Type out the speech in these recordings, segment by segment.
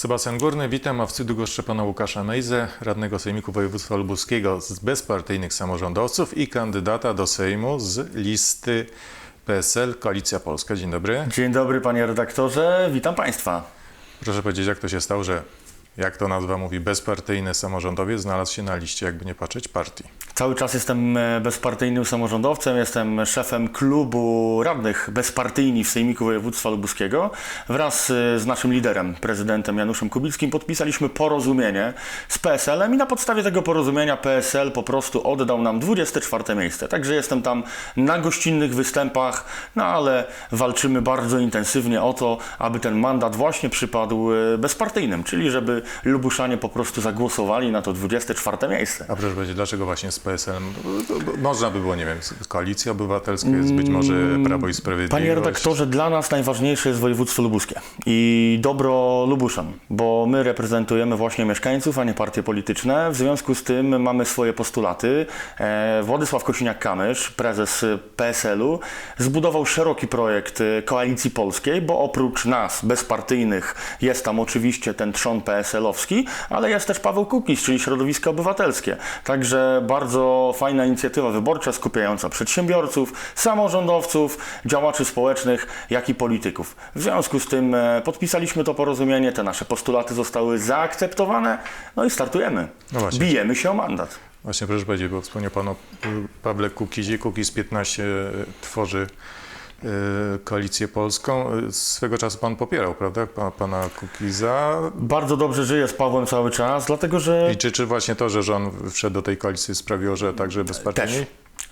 Sebastian Górny, witam, a w studiu goszczę pana Łukasza Mejzę, radnego Sejmiku Województwa Lubuskiego z bezpartyjnych samorządowców i kandydata do Sejmu z listy PSL Koalicja Polska. Dzień dobry. Dzień dobry panie redaktorze, witam państwa. Proszę powiedzieć, jak to się stało, że jak to nazwa mówi, bezpartyjny samorządowiec znalazł się na liście, jakby nie patrzeć, partii. Cały czas jestem e, bezpartyjnym samorządowcem, jestem szefem klubu radnych bezpartyjni w Sejmiku Województwa Lubuskiego. Wraz e, z naszym liderem, prezydentem Januszem Kubickim, podpisaliśmy porozumienie z PSL-em i na podstawie tego porozumienia PSL po prostu oddał nam 24 miejsce. Także jestem tam na gościnnych występach, no ale walczymy bardzo intensywnie o to, aby ten mandat właśnie przypadł e, bezpartyjnym, czyli żeby Lubuszanie po prostu zagłosowali na to 24 miejsce. A proszę powiedzieć, dlaczego właśnie z PSL-em? Można by było, nie wiem, Koalicja Obywatelska jest być może Prawo i Sprawiedliwość. Panie redaktorze, dla nas najważniejsze jest województwo lubuskie i dobro Lubuszan, bo my reprezentujemy właśnie mieszkańców, a nie partie polityczne. W związku z tym mamy swoje postulaty. E, Władysław Kosiniak-Kamysz, prezes PSL-u, zbudował szeroki projekt e, Koalicji Polskiej, bo oprócz nas, bezpartyjnych, jest tam oczywiście ten trzon Ale jest też Paweł Kukiz, czyli środowisko obywatelskie. Także bardzo fajna inicjatywa wyborcza skupiająca przedsiębiorców, samorządowców, działaczy społecznych, jak i polityków. W związku z tym e, podpisaliśmy to porozumienie, te nasze postulaty zostały zaakceptowane, no i startujemy. No. Bijemy się o mandat. Właśnie proszę powiedzieć, bo wspomniał Pan o Pawle Kukizie. Kukiz 15 tworzy y, Koalicję Polską. Y, Swego czasu Pan popierał, prawda, pa- Pana Kukiza. Bardzo dobrze żyję z Pawłem cały czas, dlatego że I czy, czy właśnie to, że on wszedł do tej koalicji sprawiło, że także bezpartyjni? Też.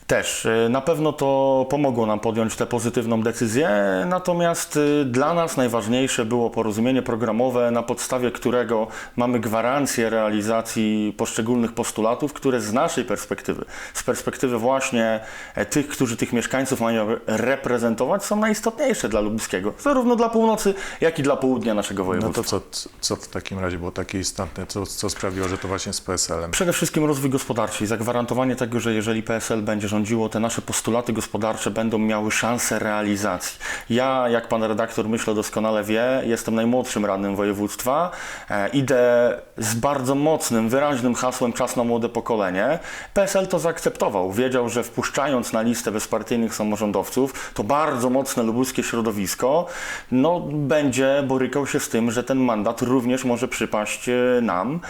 Też. Y, Na pewno to pomogło nam podjąć tę pozytywną decyzję, natomiast y, dla nas najważniejsze było porozumienie programowe, na podstawie którego mamy gwarancję realizacji poszczególnych postulatów, które z naszej perspektywy, z perspektywy właśnie e, tych, którzy tych mieszkańców mają re- reprezentować, są najistotniejsze dla Lubuskiego, zarówno dla północy, jak i dla południa naszego No województwa. to co, co w takim razie było takie istotne? Co, co sprawiło, że to właśnie z PSL-em? Przede wszystkim rozwój gospodarczy i zagwarantowanie tego, że jeżeli PSL będzie te nasze postulaty gospodarcze będą miały szansę realizacji. Ja, jak pan redaktor myślę doskonale wie, jestem najmłodszym radnym województwa. E, idę z bardzo mocnym, wyraźnym hasłem Czas na młode pokolenie. PSL to zaakceptował. Wiedział, że wpuszczając na listę bezpartyjnych samorządowców, to bardzo mocne lubuskie środowisko, no, będzie borykał się z tym, że ten mandat również może przypaść e, nam.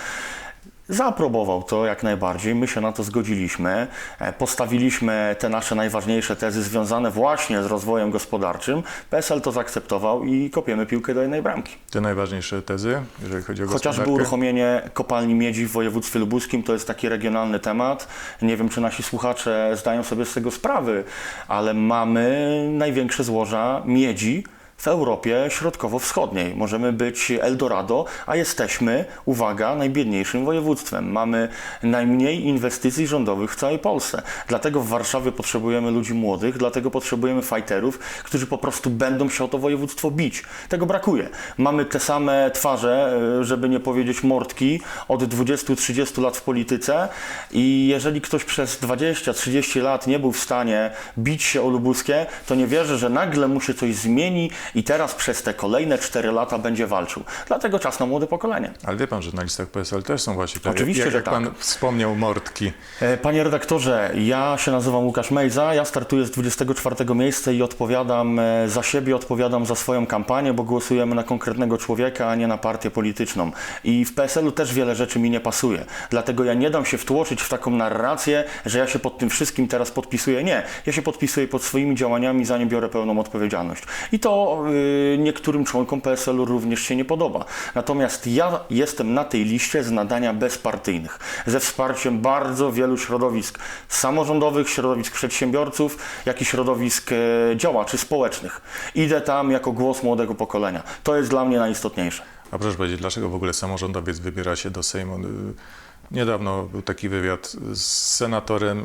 Zaaprobował to jak najbardziej, my się na to zgodziliśmy. E, Postawiliśmy te nasze najważniejsze tezy związane właśnie z rozwojem gospodarczym. PSL to zaakceptował i kopiemy piłkę do jednej bramki. Te najważniejsze tezy, jeżeli chodzi o Chociażby gospodarkę? uruchomienie kopalni miedzi w województwie lubuskim to jest taki regionalny temat. Nie wiem, czy nasi słuchacze zdają sobie z tego sprawy, ale mamy największe złoża miedzi w Europie Środkowo-Wschodniej. Możemy być Eldorado, a jesteśmy, uwaga, najbiedniejszym województwem. Mamy najmniej inwestycji rządowych w całej Polsce. Dlatego w Warszawie potrzebujemy ludzi młodych, dlatego potrzebujemy fighterów, którzy po prostu będą się o to województwo bić. Tego brakuje. Mamy te same twarze, e, żeby nie powiedzieć mordki, od 20-30 lat w polityce i jeżeli ktoś przez 20-30 lat nie był w stanie bić się o lubuskie, to nie wierzę, że nagle mu się coś zmieni i teraz przez te kolejne 4 lata będzie walczył. Dlatego czas na młode pokolenie. Ale wie Pan, że na listach PSL też są właśnie te, Oczywiście, jak, że jak tak. Pan wspomniał, mordki. E, Panie redaktorze, ja się nazywam Łukasz Mejza, ja startuję z 24 miejsca i odpowiadam e, za siebie, odpowiadam za swoją kampanię, bo głosujemy na konkretnego człowieka, a nie na partię polityczną. I w PSL-u też wiele rzeczy mi nie pasuje. Dlatego ja nie dam się wtłoczyć w taką narrację, że ja się pod tym wszystkim teraz podpisuję. Nie, ja się podpisuję pod swoimi działaniami, za nie biorę pełną odpowiedzialność. I to y, niektórym członkom PSL-u również się nie podoba. Natomiast ja jestem na tej liście z nadania bezpartyjnych, ze wsparciem bardzo wielu środowisk samorządowych, środowisk przedsiębiorców, jak i środowisk e, działaczy społecznych. Idę tam jako głos młodego pokolenia. To jest dla mnie najistotniejsze. A proszę powiedzieć, dlaczego w ogóle samorządowiec wybiera się do Sejmu? Niedawno był taki wywiad z senatorem y,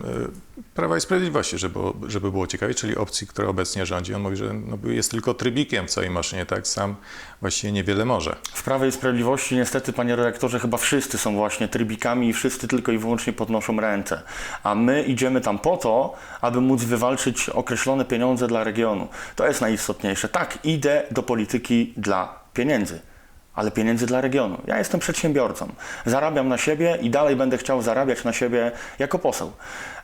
Prawa i Sprawiedliwości, żeby, żeby było ciekawie, czyli opcji, która obecnie rządzi. On mówi, że no, jest tylko trybikiem w całej maszynie, tak sam właściwie niewiele może. W Prawie i Sprawiedliwości niestety, panie redaktorze, chyba wszyscy są właśnie trybikami i wszyscy tylko i wyłącznie podnoszą ręce. A my idziemy tam po to, aby móc wywalczyć określone pieniądze dla regionu. To jest najistotniejsze. Tak, idę do polityki dla pieniędzy. Ale pieniędzy dla regionu. Ja jestem przedsiębiorcą, zarabiam na siebie i dalej będę chciał zarabiać na siebie jako poseł.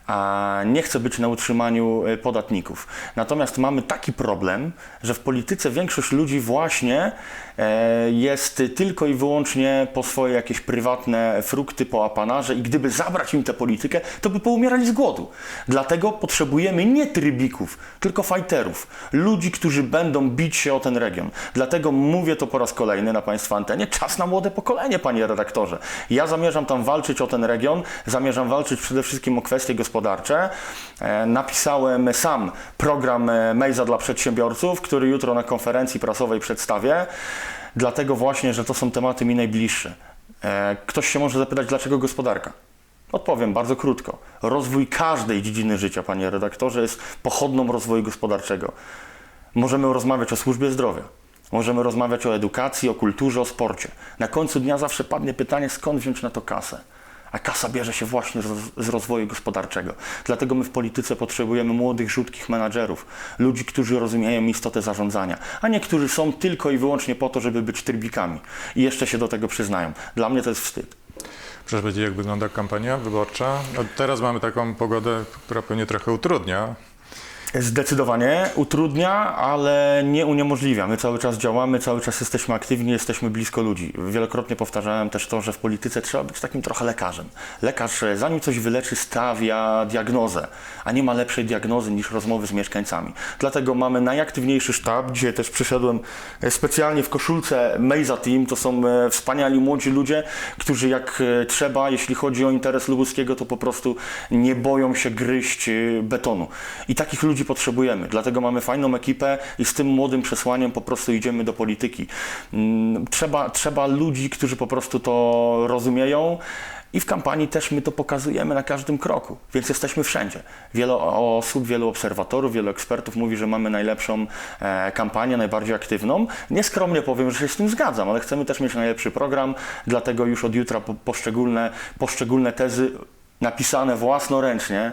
A nie chcę być na utrzymaniu y, podatników. Natomiast mamy taki problem, że w polityce większość ludzi właśnie e, jest tylko i wyłącznie po swoje jakieś prywatne frukty, po apanarze i gdyby zabrać im tę politykę, to by poumierali z głodu. Dlatego potrzebujemy nie trybików, tylko fighterów. Ludzi, którzy będą bić się o ten region. Dlatego mówię to po raz kolejny na Państwa antenie. Czas na młode pokolenie, panie redaktorze. Ja zamierzam tam walczyć o ten region, zamierzam walczyć przede wszystkim o kwestie gospodarcze. E, Napisałem sam program e, Mejza dla przedsiębiorców, który jutro na konferencji prasowej przedstawię. Dlatego właśnie, że to są tematy mi najbliższe. E, Ktoś się może zapytać, dlaczego gospodarka? Odpowiem bardzo krótko. Rozwój każdej dziedziny życia, panie redaktorze, jest pochodną rozwoju gospodarczego. Możemy rozmawiać o służbie zdrowia, możemy rozmawiać o edukacji, o kulturze, o sporcie. Na końcu dnia zawsze padnie pytanie, skąd wziąć na to kasę. A kasa bierze się właśnie z, rozwoju gospodarczego. Dlatego my w polityce potrzebujemy młodych, rzutkich menadżerów, ludzi, którzy rozumieją istotę zarządzania, a nie którzy są tylko i wyłącznie po to, żeby być trybikami i jeszcze się do tego przyznają. Dla mnie to jest wstyd. Proszę powiedzieć, jak wygląda kampania wyborcza? No, teraz mamy taką pogodę, która pewnie trochę utrudnia. Zdecydowanie utrudnia, ale nie uniemożliwia. My cały czas działamy, cały czas jesteśmy aktywni, jesteśmy blisko ludzi. Wielokrotnie powtarzałem też to, że w polityce trzeba być takim trochę lekarzem. Lekarz, e, zanim coś wyleczy, stawia diagnozę, a nie ma lepszej diagnozy niż rozmowy z mieszkańcami. Dlatego mamy najaktywniejszy sztab. Dzisiaj też przyszedłem e, specjalnie w koszulce Mejza Team. To są e, wspaniali młodzi ludzie, którzy jak trzeba, jeśli chodzi o interes lubuskiego, to po prostu nie boją się gryźć betonu. I takich ludzi potrzebujemy. Dlatego mamy fajną ekipę i z tym młodym przesłaniem po prostu idziemy do polityki. Mm, Trzeba, trzeba ludzi, którzy po prostu to rozumieją. I w kampanii też my to pokazujemy na każdym kroku, więc jesteśmy wszędzie. Wiele osób, wielu obserwatorów, wielu ekspertów mówi, że mamy najlepszą e, kampanię, najbardziej aktywną. Nieskromnie powiem, że się z tym zgadzam, ale chcemy też mieć najlepszy program, dlatego już od jutra po, poszczególne, poszczególne tezy napisane własnoręcznie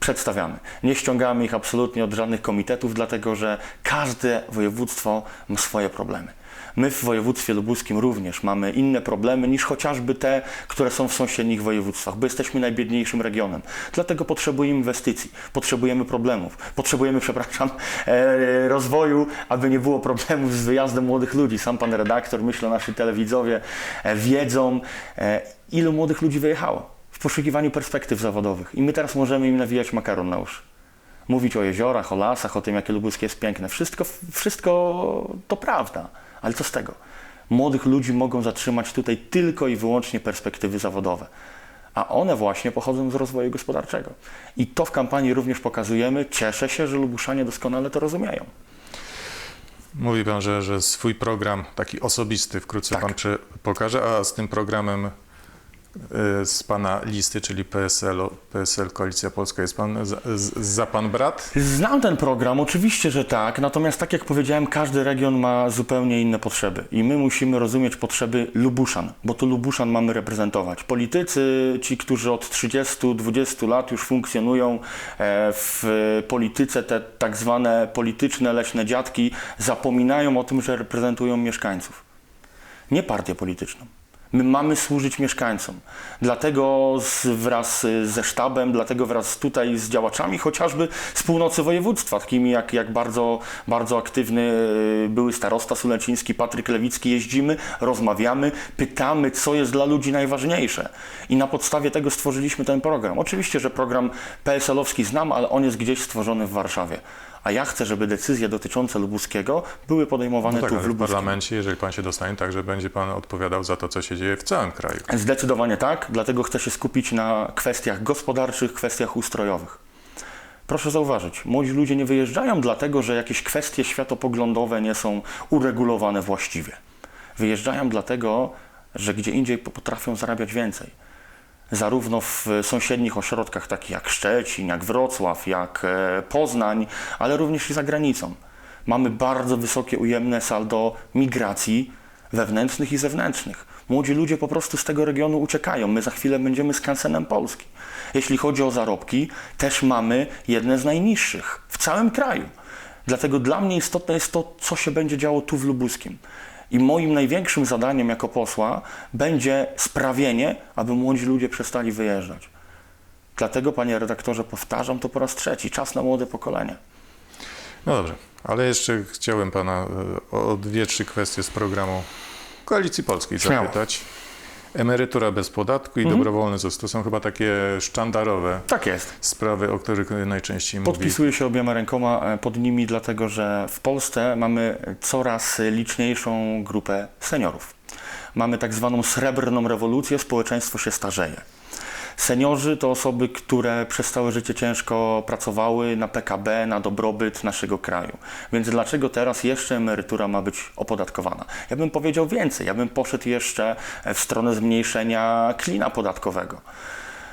przedstawiamy. Nie ściągamy ich absolutnie od żadnych komitetów, dlatego że każde województwo ma swoje problemy. My w województwie lubuskim również mamy inne problemy niż chociażby te, które są w sąsiednich województwach, bo jesteśmy najbiedniejszym regionem. Dlatego potrzebujemy inwestycji, potrzebujemy problemów, potrzebujemy, przepraszam, e, rozwoju, aby nie było problemów z wyjazdem młodych ludzi. Sam pan redaktor, myślę, nasi telewidzowie e, wiedzą, e, ilu młodych ludzi wyjechało poszukiwaniu perspektyw zawodowych. I my teraz możemy im nawijać makaron na uszy. Mówić o jeziorach, o lasach, o tym, jakie lubuskie jest piękne. Wszystko, wszystko to prawda, ale co z tego? Młodych ludzi mogą zatrzymać tutaj tylko i wyłącznie perspektywy zawodowe. A one właśnie pochodzą z rozwoju gospodarczego. I to w kampanii również pokazujemy. Cieszę się, że Lubuszanie doskonale to rozumieją. Mówi pan, że, że swój program taki osobisty wkrótce Tak. pan pokaże, a z tym programem z pana listy, czyli PSL, PSL Koalicja Polska, jest pan za, za pan brat? Znam ten program, oczywiście, że tak, natomiast tak jak powiedziałem, każdy region ma zupełnie inne potrzeby i my musimy rozumieć potrzeby Lubuszan, bo to Lubuszan mamy reprezentować. Politycy, ci, którzy od 30-20 lat już funkcjonują e, w polityce, te tak zwane polityczne leśne dziadki, zapominają o tym, że reprezentują mieszkańców, nie partię polityczną. My mamy służyć mieszkańcom. Dlatego z, wraz ze sztabem, dlatego wraz tutaj z działaczami, chociażby z północy województwa, takimi jak, jak bardzo, bardzo aktywny y, były starosta suleciński Patryk Lewicki, jeździmy, rozmawiamy, pytamy, co jest dla ludzi najważniejsze. I na podstawie tego stworzyliśmy ten program. Oczywiście, że program PSL-owski znam, ale on jest gdzieś stworzony w Warszawie. A ja chcę, żeby decyzje dotyczące Lubuskiego były podejmowane No tak, tu w w Lubuskiem. parlamencie, jeżeli pan się dostanie, także będzie pan odpowiadał za to, co się dzieje w całym kraju. Zdecydowanie tak, dlatego chcę się skupić na kwestiach gospodarczych, kwestiach ustrojowych. Proszę zauważyć, młodzi ludzie nie wyjeżdżają dlatego, że jakieś kwestie światopoglądowe nie są uregulowane właściwie. Wyjeżdżają dlatego, że gdzie indziej po- potrafią zarabiać więcej. Zarówno w sąsiednich ośrodkach, takich jak Szczecin, jak Wrocław, jak e, Poznań, ale również i za granicą. Mamy bardzo wysokie ujemne saldo migracji wewnętrznych i zewnętrznych. Młodzi ludzie po prostu z tego regionu uciekają. My za chwilę będziemy skansenem Polski. Jeśli chodzi o zarobki, też mamy jedne z najniższych w całym kraju. Dlatego dla mnie istotne jest to, co się będzie działo tu w Lubuskim. I moim największym zadaniem jako posła będzie sprawienie, aby młodzi ludzie przestali wyjeżdżać. Dlatego, panie redaktorze, powtarzam to po raz trzeci. Czas na młode pokolenie. No dobrze, ale jeszcze chciałem pana e, o dwie, trzy kwestie z programu Koalicji Polskiej Śmiało. zapytać. Emerytura bez podatku i dobrowolny ZUS to są chyba takie sztandarowe Tak jest. sprawy, o których najczęściej mówi. Podpisuję się obiema rękoma e, pod nimi, dlatego że w Polsce mamy coraz liczniejszą grupę seniorów. Mamy tak zwaną srebrną rewolucję, społeczeństwo się starzeje. Seniorzy to osoby, które przez całe życie ciężko pracowały na PKB, na dobrobyt naszego kraju. Więc dlaczego teraz jeszcze emerytura ma być opodatkowana? Ja bym powiedział więcej, ja bym poszedł jeszcze w stronę zmniejszenia klina podatkowego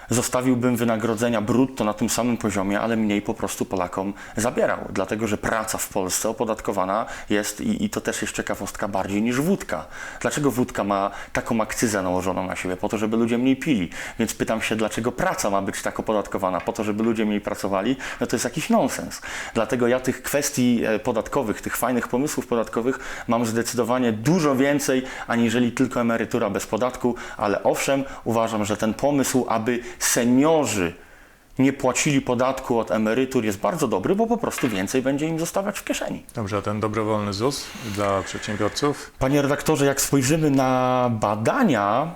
zostawiłbym wynagrodzenia brutto na tym samym poziomie, ale mniej po prostu Polakom zabierał. Dlatego, że praca w Polsce opodatkowana jest, i, i to też jest ciekawostka, bardziej niż wódka. Dlaczego wódka ma taką akcyzę nałożoną na siebie? Po to, żeby ludzie mniej pili. Więc pytam się, dlaczego praca ma być tak opodatkowana? Po to, żeby ludzie mniej pracowali? No to jest jakiś nonsens. Dlatego ja tych kwestii e, podatkowych, tych fajnych pomysłów podatkowych mam zdecydowanie dużo więcej, aniżeli tylko emerytura bez podatku, ale owszem, uważam, że ten pomysł, aby seniorzy nie płacili podatku od emerytur jest bardzo dobry, bo po prostu więcej będzie im zostawać w kieszeni. Dobrze, a ten dobrowolny ZUS dla przedsiębiorców? Panie redaktorze, jak spojrzymy na badania,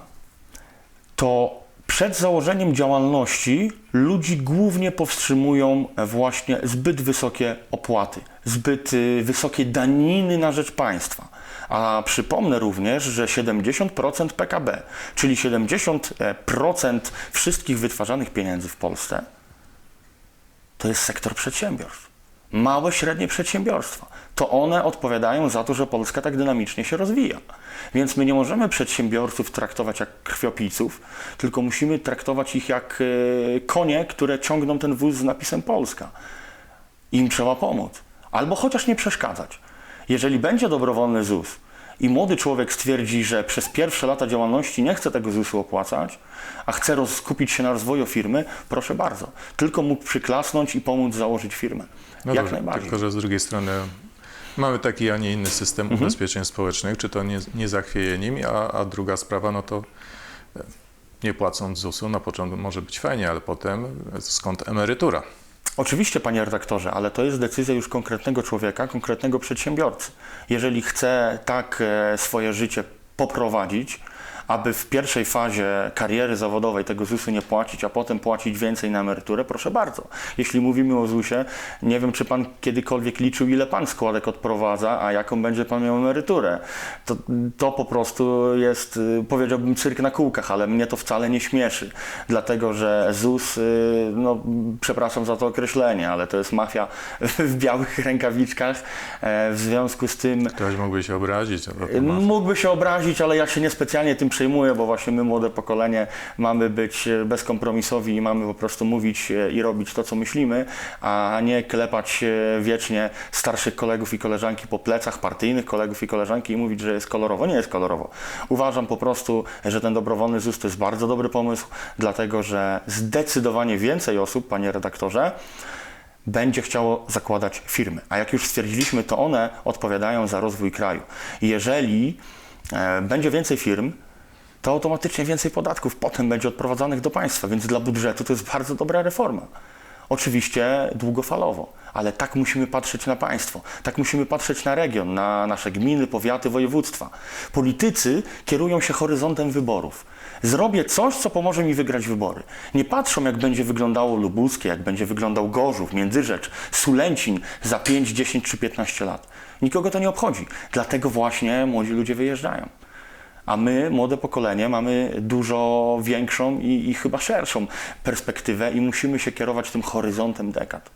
to przed założeniem działalności ludzi głównie powstrzymują właśnie zbyt wysokie opłaty, zbyt y, wysokie daniny na rzecz państwa. A przypomnę również, że 70% PKB, czyli 70% wszystkich wytwarzanych pieniędzy w Polsce, to jest sektor przedsiębiorstw. Małe, średnie przedsiębiorstwa. To one odpowiadają za to, że Polska tak dynamicznie się rozwija. Więc my nie możemy przedsiębiorców traktować jak krwiopijców, tylko musimy traktować ich jak e, konie, które ciągną ten wóz z napisem Polska. Im trzeba pomóc. Albo chociaż nie przeszkadzać. Jeżeli będzie dobrowolny ZUS i młody człowiek stwierdzi, że przez pierwsze lata działalności nie chce tego ZUS-u opłacać, a chce skupić się na rozwoju firmy, proszę bardzo. Tylko mógł przyklasnąć i pomóc założyć firmę. No Jak dobrze, najbardziej. Tylko, że z drugiej strony mamy taki, a nie inny system Mhm. ubezpieczeń społecznych, czy to nie, nie zachwieje nimi, a, a druga sprawa, no to e, nie płacąc ZUS-u, na początku może być fajnie, ale potem skąd emerytura? Oczywiście, panie redaktorze, ale to jest decyzja już konkretnego człowieka, konkretnego przedsiębiorcy. Jeżeli chce tak e, swoje życie poprowadzić, aby w pierwszej fazie kariery zawodowej tego ZUS-u nie płacić, a potem płacić więcej na emeryturę, proszę bardzo. Jeśli mówimy o ZUS-ie, nie wiem, czy pan kiedykolwiek liczył, ile pan składek odprowadza, a jaką będzie pan miał emeryturę. To, to po prostu jest, y, powiedziałbym, cyrk na kółkach, ale mnie to wcale nie śmieszy, dlatego że ZUS, y, no, przepraszam za to określenie, ale to jest mafia w białych rękawiczkach. E, W związku z tym Ktoś mógłby się obrazić. Mógłby się obrazić, ale ja się niespecjalnie tym przejmuję, bo właśnie my, młode pokolenie, mamy być e, bezkompromisowi i mamy po prostu mówić e, i robić to, co myślimy, a nie klepać e, wiecznie starszych kolegów i koleżanki po plecach, partyjnych kolegów i koleżanki i mówić, że jest kolorowo. Nie jest kolorowo. Uważam po prostu, że ten dobrowolny ZUS to jest bardzo dobry pomysł, dlatego że zdecydowanie więcej osób, panie redaktorze, będzie chciało zakładać firmy. A jak już stwierdziliśmy, to one odpowiadają za rozwój kraju. Jeżeli będzie więcej firm, to automatycznie więcej podatków potem będzie odprowadzanych do państwa, więc dla budżetu to jest bardzo dobra reforma. Oczywiście długofalowo, ale tak musimy patrzeć na państwo, tak musimy patrzeć na region, na nasze gminy, powiaty, województwa. Politycy kierują się horyzontem wyborów. Zrobię coś, co pomoże mi wygrać wybory. Nie patrzą, jak będzie wyglądało Lubuskie, jak będzie wyglądał Gorzów, Międzyrzecz, Sulęcin za 5, 10 czy 15 lat. Nikogo to nie obchodzi. Dlatego właśnie młodzi ludzie wyjeżdżają. A my, młode pokolenie, mamy dużo większą i, i chyba szerszą perspektywę i musimy się kierować tym horyzontem dekad.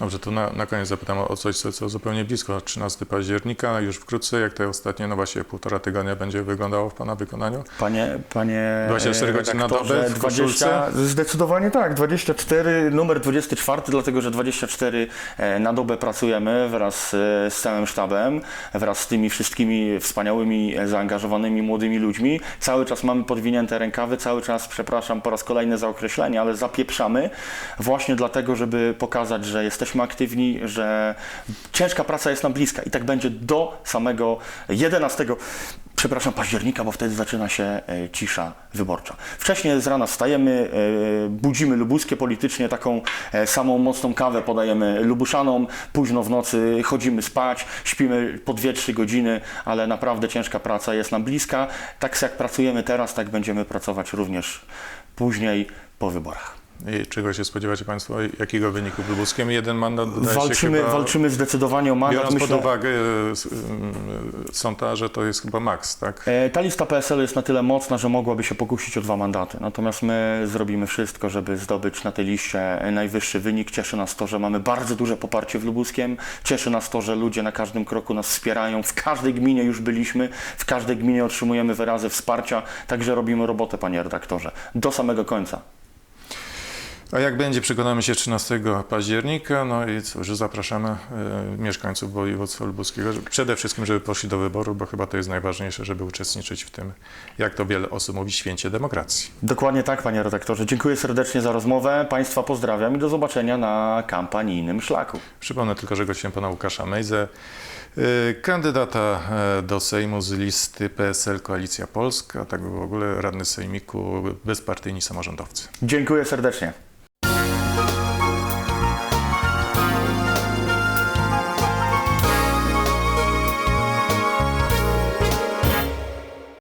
Dobrze, to na, na koniec zapytam o coś, co, co zupełnie blisko. 13 października, już wkrótce, jak te ostatnie, no właśnie półtora tygodnia będzie wyglądało w Pana wykonaniu? Panie, panie 24 e, godziny na dobę w 20, Zdecydowanie tak, 24, numer 24, dlatego że 24 e, na dobę pracujemy wraz e, z całym sztabem, wraz z tymi wszystkimi wspaniałymi, e, zaangażowanymi młodymi ludźmi. Cały czas mamy podwinięte rękawy, cały czas, przepraszam po raz kolejny za określenie, ale zapieprzamy właśnie dlatego, żeby pokazać, że jesteśmy aktywni, że ciężka praca jest nam bliska i tak będzie do samego 11 przepraszam, października, bo wtedy zaczyna się e, cisza wyborcza. Wcześniej z rana wstajemy, e, budzimy lubuskie politycznie, taką e, samą mocną kawę podajemy lubuszanom, późno w nocy chodzimy spać, śpimy po 2-3 godziny, ale naprawdę ciężka praca jest nam bliska. Tak jak pracujemy teraz, tak będziemy pracować również później po wyborach. I czego się spodziewacie Państwo? Jakiego wyniku w Lubuskiem? Jeden mandat się Walczymy, chyba, walczymy zdecydowanie o mandat. Biorąc Myślę, pod uwagę e, sondaże, to jest chyba maks, tak? E, Ta lista PSL jest na tyle mocna, że mogłaby się pokusić o dwa mandaty. Natomiast my zrobimy wszystko, żeby zdobyć na tej liście najwyższy wynik. Cieszy nas to, że mamy bardzo duże poparcie w Lubuskiem. Cieszy nas to, że ludzie na każdym kroku nas wspierają. W każdej gminie już byliśmy, w każdej gminie otrzymujemy wyrazy wsparcia. Także robimy robotę, panie redaktorze, do samego końca. A jak będzie, przekonamy się 13 października. No i cóż, zapraszamy e, mieszkańców województwa lubuskiego, przede wszystkim, żeby poszli do wyboru, bo chyba to jest najważniejsze, żeby uczestniczyć w tym, jak to wiele osób mówi, święcie demokracji. Dokładnie tak, panie redaktorze. Dziękuję serdecznie za rozmowę. Państwa pozdrawiam i do zobaczenia na kampanijnym szlaku. Przypomnę tylko, że gościem pana Łukasza Mejzę, e, kandydata e, do Sejmu z listy PSL Koalicja Polska, tak w ogóle radny Sejmiku, bezpartyjni samorządowcy. Dziękuję serdecznie.